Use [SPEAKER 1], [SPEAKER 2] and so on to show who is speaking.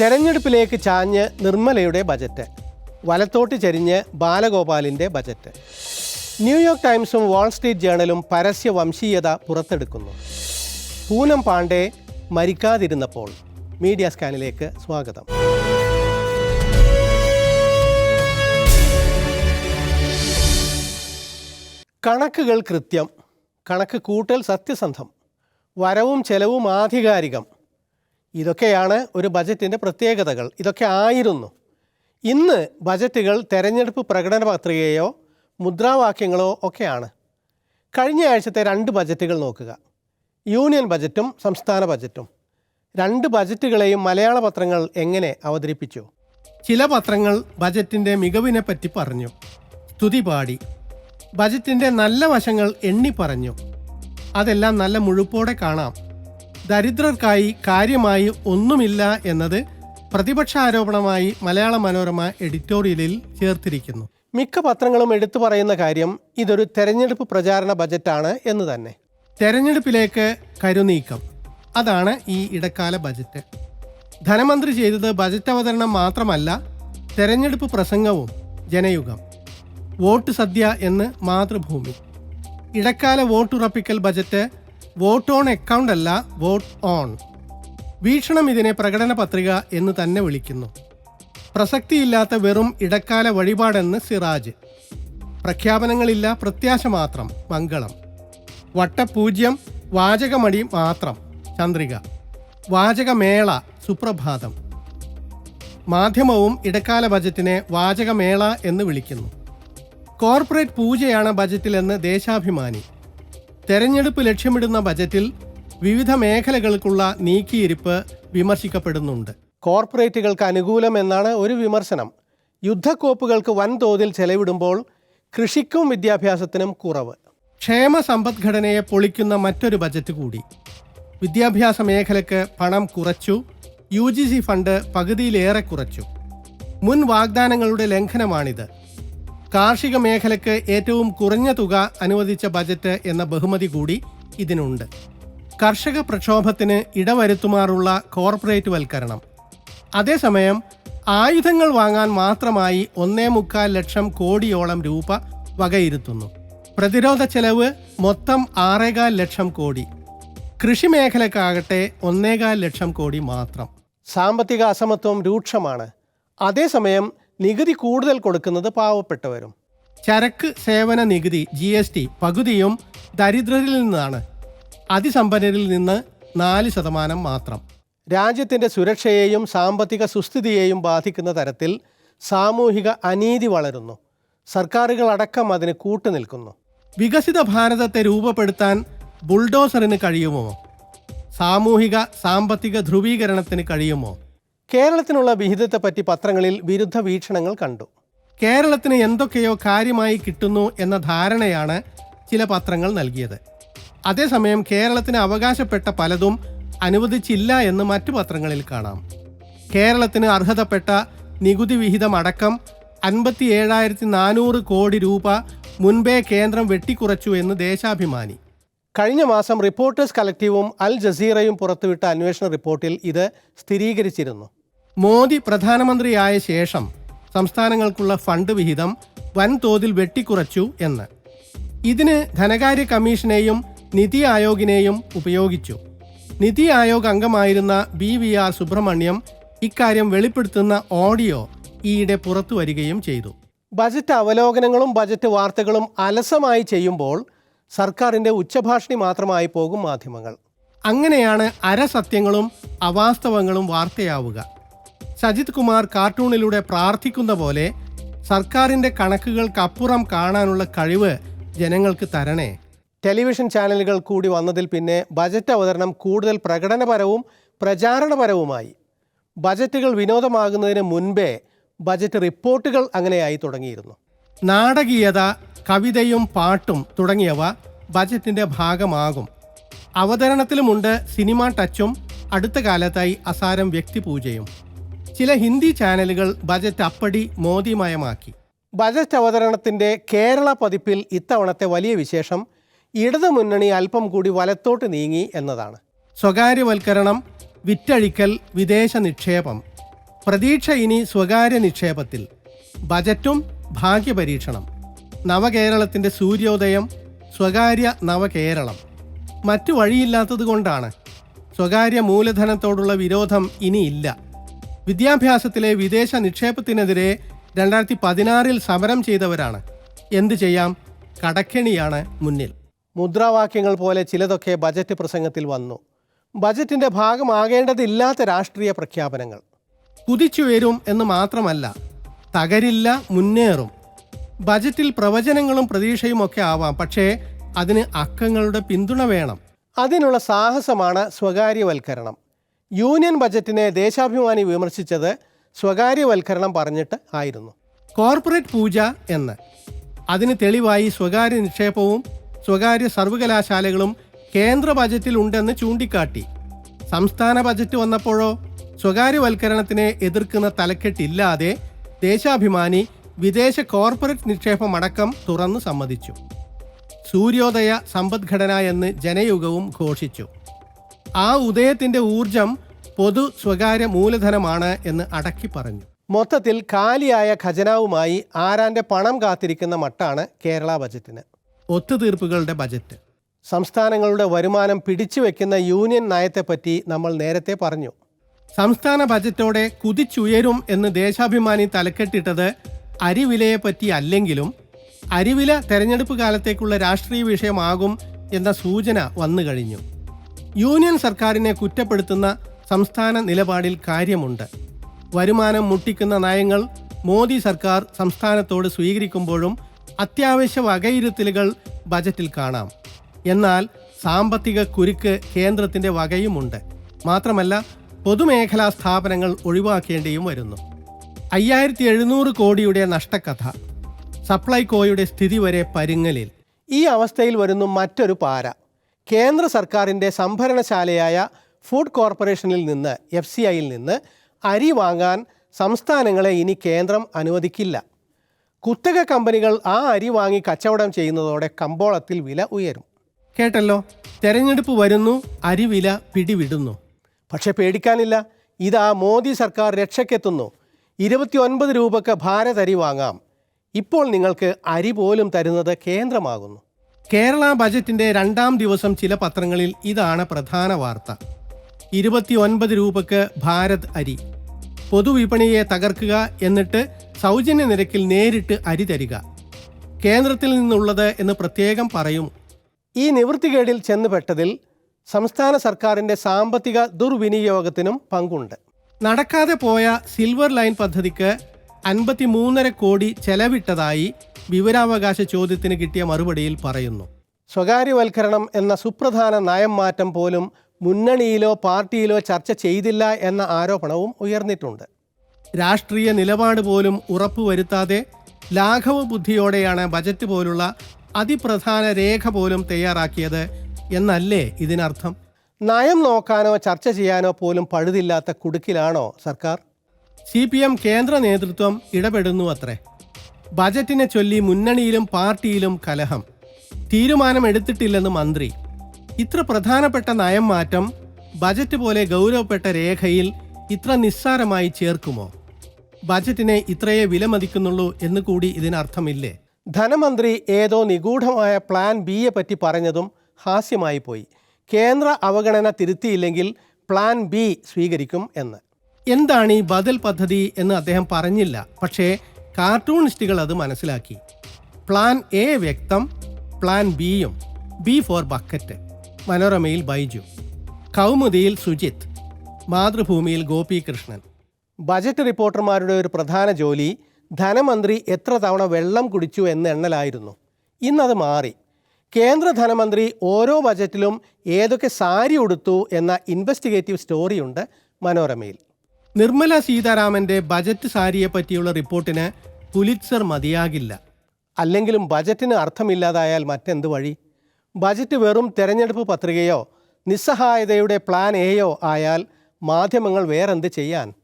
[SPEAKER 1] തെരഞ്ഞെടുപ്പിലേക്ക് ചാഞ്ഞ് നിർമ്മലയുടെ budget. വലത്തോട്ട് ചരിഞ്ഞ് ബാലഗോപാലിന്റെ ബജറ്റ്. ന്യൂയോർക്ക് ടൈംസും വാൾസ്ട്രീറ്റ് ജേണലും പരസ്യ വംശീയത പുറത്തെടുക്കുന്നു. പൂനം പാണ്ഡെ മരിക്കാതിരുന്നപ്പോൾ. മീഡിയ സ്കാനിലേക്ക് സ്വാഗതം. കണക്കുകൾ കൃത്യം. കണക്ക് കൂട്ടൽ സത്യസന്ധം. വരവും ചെലവും ആധികാരികം. ഇതൊക്കെയാണ് ഒരു ബജറ്റിന്റെ പ്രത്യേകതകൾ. ഇതൊക്കെ ആയിരുന്നു. ഇന്ന് ബജറ്റുകൾ തെരഞ്ഞെടുപ്പ് പ്രകടന പത്രികയോ മുദ്രാവാക്യങ്ങളോ ഒക്കെയാണ്. കഴിഞ്ഞ ആഴ്ചത്തെ രണ്ട് ബജറ്റുകൾ നോക്കുക. യൂണിയൻ ബജറ്റും സംസ്ഥാന ബജറ്റും. രണ്ട് ബജറ്റുകളെയും മലയാള പത്രങ്ങൾ എങ്ങനെ അവതരിപ്പിച്ചു? ചില പത്രങ്ങൾ ബജറ്റിന്റെ മികവിനെ പറ്റി പറഞ്ഞു. സ്തുതി പാടി. ബജറ്റിന്റെ നല്ല വശങ്ങൾ എണ്ണി പറഞ്ഞു. അതെല്ലാം നല്ല മുഴുപ്പോടെ കാണാം. ദരിദ്രർക്കായി കാര്യമായി ഒന്നുമില്ല എന്നത് പ്രതിപക്ഷ ആരോപണമായി മലയാള മനോരമ എഡിറ്റോറിയലിൽ ചേർത്തിരിക്കുന്നു. മിക്ക പത്രങ്ങളും എടുത്തു പറയുന്ന കാര്യം ഇതൊരു തെരഞ്ഞെടുപ്പ് പ്രചാരണ ബജറ്റാണ് എന്ന് തന്നെ. തെരഞ്ഞെടുപ്പിലേക്ക് കരുനീക്കം. അതാണ് ഈ ഇടക്കാല ബജറ്റ്. ധനമന്ത്രി ചെയ്തത് ബജറ്റ് അവതരണം മാത്രമല്ല തെരഞ്ഞെടുപ്പ് പ്രസംഗവും ജനയുഗം. വോട്ട് സദ്യ എന്ന് മാതൃഭൂമി. ഇടക്കാല വോട്ടുറപ്പിക്കൽ ബജറ്റ് വോട്ട് ഓൺ അക്കൗണ്ട് അല്ല വോട്ട് ഓൺ. വീക്ഷണം ഇതിനെ പ്രകടന പത്രിക എന്ന് തന്നെ വിളിക്കുന്നു. പ്രസക്തിയില്ലാത്ത വെറും ഇടക്കാല വഴിപാടെന്ന് സിറാജ്. പ്രഖ്യാപനങ്ങളില്ല പ്രത്യാശ മാത്രം മംഗളം. വട്ടപൂജ്യം വാചകമടി മാത്രം ചന്ദ്രിക. വാചകമേള സുപ്രഭാതം. മാധ്യമവും ഇടക്കാല ബജറ്റിനെ വാചകമേള എന്ന് വിളിക്കുന്നു. കോർപ്പറേറ്റ് പൂജയാണ് ബജറ്റിലെന്ന് ദേശാഭിമാനി. തെരഞ്ഞെടുപ്പ് ലക്ഷ്യമിടുന്ന ബജറ്റിൽ വിവിധ മേഖലകൾക്കുള്ള നീക്കിയിരിപ്പ് വിമർശിക്കപ്പെടുന്നുണ്ട്. കോർപ്പറേറ്റുകൾക്ക് അനുകൂലമെന്നാണ് ഒരു വിമർശനം. യുദ്ധക്കോപ്പുകൾക്ക് വൻതോതിൽ ചെലവിടുമ്പോൾ കൃഷിക്കും വിദ്യാഭ്യാസത്തിനും കുറവ്. ക്ഷേമ സമ്പദ്ഘടനയെ പൊളിക്കുന്ന മറ്റൊരു ബജറ്റ് കൂടി. വിദ്യാഭ്യാസ മേഖലയ്ക്ക് പണം കുറച്ചു യു ജി സി ഫണ്ട് പകുതിയിലേറെ കുറച്ചു. മുൻ വാഗ്ദാനങ്ങളുടെ ലംഘനമാണിത്. കാർഷിക മേഖലയ്ക്ക് ഏറ്റവും കുറഞ്ഞ തുക അനുവദിച്ച ബജറ്റ് എന്ന ബഹുമതി കൂടി ഇതിനുണ്ട്. കർഷക പ്രക്ഷോഭത്തിന് ഇടവരുത്തുമാറുള്ള കോർപ്പറേറ്റ് വൽക്കരണം. അതേസമയം ആയുധങ്ങൾ വാങ്ങാൻ മാത്രമായി ഒന്നേ മുക്കാൽ ലക്ഷം കോടിയോളം രൂപ വകയിരുത്തുന്നു. പ്രതിരോധ ചെലവ് മൊത്തം ആറേകാൽ ലക്ഷം കോടി. കൃഷി മേഖലക്കാകട്ടെ ഒന്നേകാൽ ലക്ഷം കോടി മാത്രം. സാമ്പത്തിക അസമത്വം രൂക്ഷമാണ്. അതേസമയം നികുതി കൂടുതൽ കൊടുക്കുന്നത് പാവപ്പെട്ടവരും. ചരക്ക് സേവന നികുതി ജി എസ് ടി പകുതിയും ദരിദ്രരിൽ നിന്നാണ്. അതിസമ്പന്നരിൽ നിന്ന് നാല് ശതമാനം മാത്രം. രാജ്യത്തിന്റെ സുരക്ഷയെയും സാമ്പത്തിക സുസ്ഥിതിയെയും ബാധിക്കുന്ന തരത്തിൽ സാമൂഹിക അനീതി വളരുന്നു. സർക്കാരുകളടക്കം അതിന് കൂട്ടുനിൽക്കുന്നു. വികസിത ഭാരതത്തെ രൂപപ്പെടുത്താൻ ബുൾഡോസറിന് കഴിയുമോ? സാമൂഹിക സാമ്പത്തിക ധ്രുവീകരണത്തിന് കഴിയുമോ? കേരളത്തിനുള്ള വിഹിതത്തെപ്പറ്റി പത്രങ്ങളിൽ വിരുദ്ധ വീക്ഷണങ്ങൾ കണ്ടു. കേരളത്തിന് എന്തൊക്കെയോ കാര്യമായി കിട്ടുന്നു എന്ന ധാരണയാണ് ചില പത്രങ്ങൾ നൽകിയത്. അതേസമയം കേരളത്തിന് അവകാശപ്പെട്ട പലതും അനുവദിച്ചില്ല എന്ന് മറ്റു പത്രങ്ങളിൽ കാണാം. കേരളത്തിന് അർഹതപ്പെട്ട നികുതി വിഹിതം അടക്കം അൻപത്തി ഏഴായിരത്തി നാനൂറ് കോടി രൂപ മുൻപേ കേന്ദ്രം വെട്ടിക്കുറച്ചു എന്ന് ദേശാഭിമാനി. കഴിഞ്ഞ മാസം റിപ്പോർട്ടേഴ്സ് കളക്റ്റീവും അൽ ജസീറയും പുറത്തുവിട്ട അന്വേഷണ റിപ്പോർട്ടിൽ ഇത് സ്ഥിരീകരിച്ചിരുന്നു. മോദി പ്രധാനമന്ത്രിയായ ശേഷം സംസ്ഥാനങ്ങൾക്കുള്ള ഫണ്ട് വിഹിതം വൻതോതിൽ വെട്ടിക്കുറച്ചു എന്ന്. ഇതിന് ധനകാര്യ കമ്മീഷനെയും നിതി ആയോഗിനെയും ഉപയോഗിച്ചു. നിതി ആയോഗ് അംഗമായിരുന്ന ബി വി ആർ സുബ്രഹ്മണ്യം ഇക്കാര്യം വെളിപ്പെടുത്തുന്ന ഓഡിയോ ഈയിടെ പുറത്തു വരികയും ചെയ്തു. ബജറ്റ് അവലോകനങ്ങളും ബജറ്റ് വാർത്തകളും അലസമായി ചെയ്യുമ്പോൾ സർക്കാരിന്റെ ഉച്ചഭാഷണി മാത്രമായി പോകും മാധ്യമങ്ങൾ. അങ്ങനെയാണ് അരസത്യങ്ങളും അവാസ്തവങ്ങളും വാർത്തയാവുക. സജിത് കുമാർ കാർട്ടൂണിലൂടെ പ്രാർത്ഥിക്കുന്ന പോലെ സർക്കാരിന്റെ കണക്കുകൾക്കപ്പുറം കാണാനുള്ള കഴിവ് ജനങ്ങൾക്ക് തരണേ. ടെലിവിഷൻ ചാനലുകൾ കൂടി വന്നതിൽ പിന്നെ ബജറ്റ് അവതരണം കൂടുതൽ പ്രകടനപരവും പ്രചാരണപരവുമായി. ബജറ്റുകൾ വിനോദമാകുന്നതിന് മുൻപേ ബജറ്റ് റിപ്പോർട്ടുകൾ അങ്ങനെയായി തുടങ്ങിയിരുന്നു. നാടകീയത കവിതയും പാട്ടും തുടങ്ങിയവ ബജറ്റിന്റെ ഭാഗമാകും. അവതരണത്തിലുമുണ്ട് സിനിമ ടച്ചും അടുത്ത കാലത്തായി അസാരം വ്യക്തിപൂജയും. ചില ഹിന്ദി ചാനലുകൾ ബജറ്റ് അപ്പടി മോദിമയമാക്കി. ബജറ്റ് അവതരണത്തിന്റെ കേരള പതിപ്പിൽ ഇത്തവണത്തെ വലിയ വിശേഷം ഇടതു മുന്നണി അല്പം കൂടി വലത്തോട്ട് നീങ്ങി എന്നതാണ്. സ്വകാര്യവൽക്കരണം വിറ്റഴിക്കൽ വിദേശ നിക്ഷേപം. പ്രതീക്ഷ ഇനി സ്വകാര്യ നിക്ഷേപത്തിൽ. ബജറ്റും ഭാഗ്യപരീക്ഷണം. നവകേരളത്തിന്റെ സൂര്യോദയം സ്വകാര്യ നവകേരളം. മറ്റു വഴിയില്ലാത്തത് കൊണ്ടാണ് സ്വകാര്യ മൂലധനത്തോടുള്ള വിരോധം ഇനിയില്ല. വിദ്യാഭ്യാസത്തിലെ വിദേശ നിക്ഷേപത്തിനെതിരെ രണ്ടായിരത്തി പതിനാറിൽ സമരം ചെയ്തവരാണ്. എന്തു ചെയ്യാം? കടക്കെണിയാണ് മുന്നിൽ. മുദ്രാവാക്യങ്ങൾ പോലെ ചിലതൊക്കെ ബജറ്റ് പ്രസംഗത്തിൽ വന്നു. ബജറ്റിന്റെ ഭാഗമാകേണ്ടതില്ലാത്ത രാഷ്ട്രീയ പ്രഖ്യാപനങ്ങൾ. കുതിച്ചുയരും എന്ന് മാത്രമല്ല തകരില്ല മുന്നേറും. ബജറ്റിൽ പ്രവചനങ്ങളും പ്രതീക്ഷയും ഒക്കെ ആവാം പക്ഷേ അതിന് അക്കങ്ങളുടെ പിന്തുണ വേണം. അതിനുള്ള സാഹസമാണ് സ്വകാര്യവൽക്കരണം. യൂണിയൻ ബജറ്റിനെ ദേശാഭിമാനി വിമർശിച്ചത് സ്വകാര്യവൽക്കരണം പറഞ്ഞിട്ട് ആയിരുന്നു. കോർപ്പറേറ്റ് പൂജ എന്ന്. അതിന് തെളിവായി സ്വകാര്യ നിക്ഷേപവും സ്വകാര്യ സർവകലാശാലകളും കേന്ദ്ര ബജറ്റിൽ ഉണ്ടെന്ന് ചൂണ്ടിക്കാട്ടി. സംസ്ഥാന ബജറ്റ് വന്നപ്പോഴോ സ്വകാര്യവൽക്കരണത്തിനെ എതിർക്കുന്ന തലക്കെട്ടില്ലാതെ ദേശാഭിമാനി വിദേശ കോർപ്പറേറ്റ് നിക്ഷേപമടക്കം തുറന്നു സമ്മതിച്ചു. സൂര്യോദയ സമ്പദ്ഘടന എന്ന് ജനയുഗവും ഘോഷിച്ചു. ആ ഉദയത്തിന്റെ ഊർജം പൊതു സ്വകാര്യ മൂലധനമാണ് എന്ന് അടക്കി പറഞ്ഞു. മൊത്തത്തിൽ കാലിയായ ഖജനാവുമായി ആരാന്റെ പണം കാത്തിരിക്കുന്ന മട്ടാണ് കേരള ബജറ്റിന്. ഒത്തുതീർപ്പുകളുടെ ബജറ്റ്. സംസ്ഥാനങ്ങളുടെ വരുമാനം പിടിച്ചു വെക്കുന്ന യൂണിയൻ നയത്തെപ്പറ്റി നമ്മൾ നേരത്തെ പറഞ്ഞു. സംസ്ഥാന ബജറ്റോടെ കുതിച്ചുയരും എന്ന് ദേശാഭിമാനി തലക്കെട്ടിട്ടത് അരിവിലയെപ്പറ്റി അല്ലെങ്കിലും അരിവില തെരഞ്ഞെടുപ്പ് കാലത്തേക്കുള്ള രാഷ്ട്രീയ വിഷയമാകും എന്ന സൂചന വന്നു കഴിഞ്ഞു യൂണിയൻ സർക്കാരിനെ കുറ്റപ്പെടുത്തുന്ന സംസ്ഥാന നിലപാടിൽ കാര്യമുണ്ട്. വരുമാനം മുട്ടിക്കുന്ന നയങ്ങൾ മോദി സർക്കാർ സംസ്ഥാനത്തോട് സ്വീകരിക്കുമ്പോഴും അത്യാവശ്യ വകയിരുത്തലുകൾ ബജറ്റിൽ കാണാം. എന്നാൽ സാമ്പത്തിക കുരുക്ക് കേന്ദ്രത്തിന്റെ വകയുമുണ്ട്. മാത്രമല്ല പൊതുമേഖലാ സ്ഥാപനങ്ങൾ ഒഴിവാക്കേണ്ടിയും വരുന്നു. അയ്യായിരത്തി എഴുന്നൂറ് കോടിയുടെ നഷ്ടക്കഥ സപ്ലൈകോയുടെ സ്ഥിതി വരെ പരുങ്ങലിൽ. ഈ അവസ്ഥയിൽ വരുന്നു മറ്റൊരു പാര. കേന്ദ്ര സർക്കാരിന്റെ സംഭരണശാലയായ ഫുഡ് കോർപ്പറേഷനിൽ നിന്ന് എഫ് സി ഐയിൽ നിന്ന് അരി വാങ്ങാൻ സംസ്ഥാനങ്ങളെ ഇനി കേന്ദ്രം അനുവദിക്കില്ല. കുത്തക കമ്പനികൾ ആ അരി വാങ്ങി കച്ചവടം ചെയ്യുന്നതോടെ കമ്പോളത്തിൽ വില ഉയരും. കേട്ടല്ലോ? തെരഞ്ഞെടുപ്പ് വരുന്നു അരി വില പിടിവിടുന്നു. പക്ഷെ പേടിക്കാനില്ല. ഇതാ മോദി സർക്കാർ രക്ഷയ്ക്കെത്തുന്നു. ഇരുപത്തിയൊൻപത് രൂപക്ക് ഭാരത് അരി വാങ്ങാം. ഇപ്പോൾ നിങ്ങൾക്ക് അരി പോലും തരുന്നത് കേന്ദ്രമാകുന്നു. കേരള ബജറ്റിന്റെ രണ്ടാം ദിവസം ചില പത്രങ്ങളിൽ ഇതാണ് പ്രധാന വാർത്ത. ഇരുപത്തിയൊൻപത് രൂപക്ക് ഭാരത് അരി. പൊതുവിപണിയെ തകർക്കുക എന്നിട്ട് സൗജന്യ നിരക്കിൽ നേരിട്ട് അരി തരിക. കേന്ദ്രത്തിൽ നിന്നുള്ളത് എന്ന് പ്രത്യേകം പറയും. ഈ നിവൃത്തികേടിൽ ചെന്നുപെട്ടതിൽ സംസ്ഥാന സർക്കാരിന്റെ സാമ്പത്തിക ദുർവിനിയോഗത്തിനും പങ്കുണ്ട്. നടക്കാതെ പോയ സിൽവർ ലൈൻ പദ്ധതിക്ക് അൻപത്തി മൂന്നര കോടി ചെലവിട്ടതായി വിവരാവകാശ ചോദ്യത്തിന് കിട്ടിയ മറുപടിയിൽ പറയുന്നു. സ്വകാര്യവൽക്കരണം എന്ന സുപ്രധാന നയം മാറ്റം പോലും മുന്നണിയിലോ പാർട്ടിയിലോ ചർച്ച ചെയ്തില്ല എന്ന ആരോപണവും ഉയർന്നിട്ടുണ്ട്. രാഷ്ട്രീയ നിലപാട് പോലും ഉറപ്പുവരുത്താതെ ലാഘവ ബുദ്ധിയോടെയാണ് ബജറ്റ് പോലുള്ള അതിപ്രധാന രേഖ പോലും തയ്യാറാക്കിയത് എന്നല്ലേ ഇതിനർത്ഥം? നയം നോക്കാനോ ചർച്ച ചെയ്യാനോ പോലും പഴുതില്ലാത്ത കുടുക്കിലാണോ സർക്കാർ? സി കേന്ദ്ര നേതൃത്വം ഇടപെടുന്നു അത്രേ. ബജറ്റിനെ ചൊല്ലി മുന്നണിയിലും പാർട്ടിയിലും കലഹം. തീരുമാനം എടുത്തിട്ടില്ലെന്ന് മന്ത്രി. ഇത്ര പ്രധാനപ്പെട്ട നയം മാറ്റം ബജറ്റ് പോലെ ഗൗരവപ്പെട്ട രേഖയിൽ ഇത്ര നിസ്സാരമായി ചേർക്കുമോ? ബജറ്റിനെ ഇത്രയേ വിലമതിക്കുന്നുള്ളൂ എന്ന് കൂടി ഇതിനർത്ഥമില്ലേ? ധനമന്ത്രി ഏതോ നിഗൂഢമായ പ്ലാൻ ബിയെ പറ്റി പറഞ്ഞതും ഹാസ്യമായി പോയി. കേന്ദ്ര അവഗണന തിരുത്തിയില്ലെങ്കിൽ പ്ലാൻ ബി സ്വീകരിക്കും എന്ന്. എന്താണ് ഈ ബദൽ പദ്ധതി എന്ന് അദ്ദേഹം പറഞ്ഞില്ല. പക്ഷേ കാർട്ടൂണിസ്റ്റുകൾ അത് മനസ്സിലാക്കി. പ്ലാൻ എ വ്യക്തം പ്ലാൻ ബിയും ബി ഫോർ ബക്കറ്റ് മനോരമയിൽ ബൈജു കൗമുദിയിൽ സുജിത്ത് മാതൃഭൂമിയിൽ ഗോപികൃഷ്ണൻ. ബജറ്റ് റിപ്പോർട്ടർമാരുടെ ഒരു പ്രധാന ജോലി ധനമന്ത്രി എത്ര തവണ വെള്ളം കുടിച്ചു എന്ന് എണ്ണലായിരുന്നു. ഇന്നത് മാറി. കേന്ദ്ര ധനമന്ത്രി ഓരോ ബജറ്റിലും ഏതൊക്കെ സാരി ഉടുത്തു എന്ന ഇൻവെസ്റ്റിഗേറ്റീവ് സ്റ്റോറിയുണ്ട് മനോരമയിൽ. നിർമ്മല സീതാരാമന്റെ ബജറ്റ് സാരിയെ പറ്റിയുള്ള റിപ്പോർട്ടിന് പുലിറ്റ്സർ മതിയാകില്ല. അല്ലെങ്കിലും ബജറ്റിന് അർത്ഥമില്ലാതായാൽ മറ്റെന്ത് വഴി? ബജറ്റ് വെറും തെരഞ്ഞെടുപ്പ് പത്രികയോ നിസ്സഹായതയുടെ പ്ലാൻ എയോ ആയാൽ മാധ്യമങ്ങൾ വേറെന്ത് ചെയ്യാൻ?